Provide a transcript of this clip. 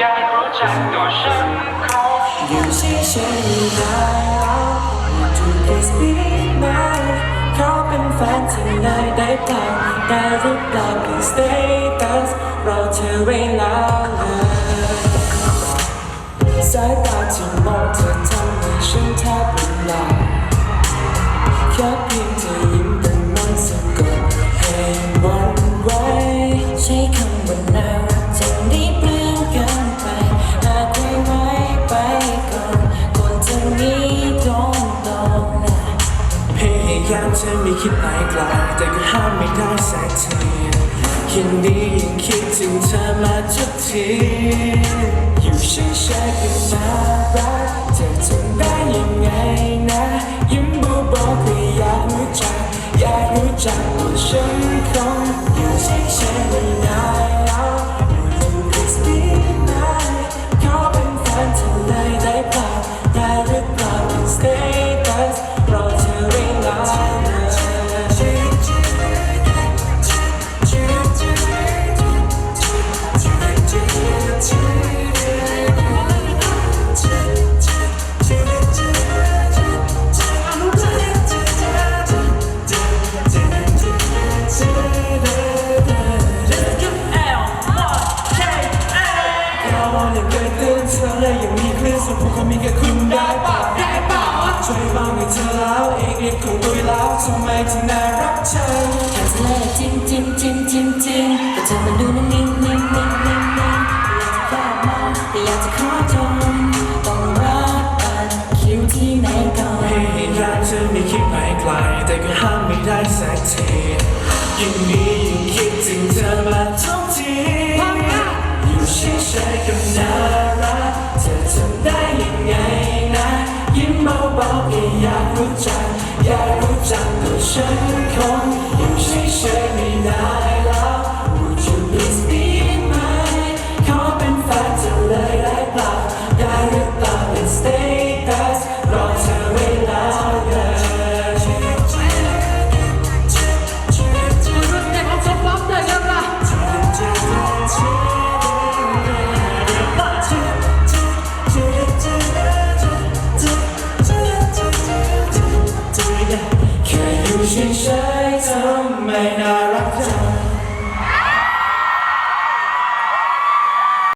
ยากรู้จักตัวฉันเขาอยู่เฉยๆแล้วจูเดสปีไหมเขาเป็นแฟนที่ได้ปล่าได้รืเปล่า please stay รอเธอไว้แล้วเลยสายตาที่มองเธอทำให้ฉันแทบเป็นลม ยายามจะไม่คิดไปไกลแต่ก็ห้ามไม่ได้สักทียิ่งดียิ่งคิดถึงเธอมาทุกทีอยู่เฉยๆก็น่ารักเธอทำได้ยังไงนะยิ้มเบาๆก็อยากรู้จักอยากรู้จักตัวฉันคงอยู่เฉยๆไม่ได้แล้ว Would you please be mine ขอเป็นแฟนเธอเลยได้เปล่าได้หรือเปล่า stay เราอยากเกิดเตือนเธอเลยยังมีคลื่นสุดผูกคงมีแค่คุณได้เปล่าได้เปล่าช่วยฟังให้เธอแล้วเองเรียกของตัวแล้วทำไมถึงน่ารักเธอแค่เธอเลยจริงจริงจริงจริงจริงแต่เธอมันดูนิ่งนิ่งนิ่งนิ่งนิ่งนิ่งแค่มองแต่อยากจะขอจนต้องรักกันคิวที่ไหนก่อนพยายามจะไม่คิดไปไกลแต่ก็ห้ามไม่ได้สักทียิ่งมียิ่งคิดถึงเธอมา shine.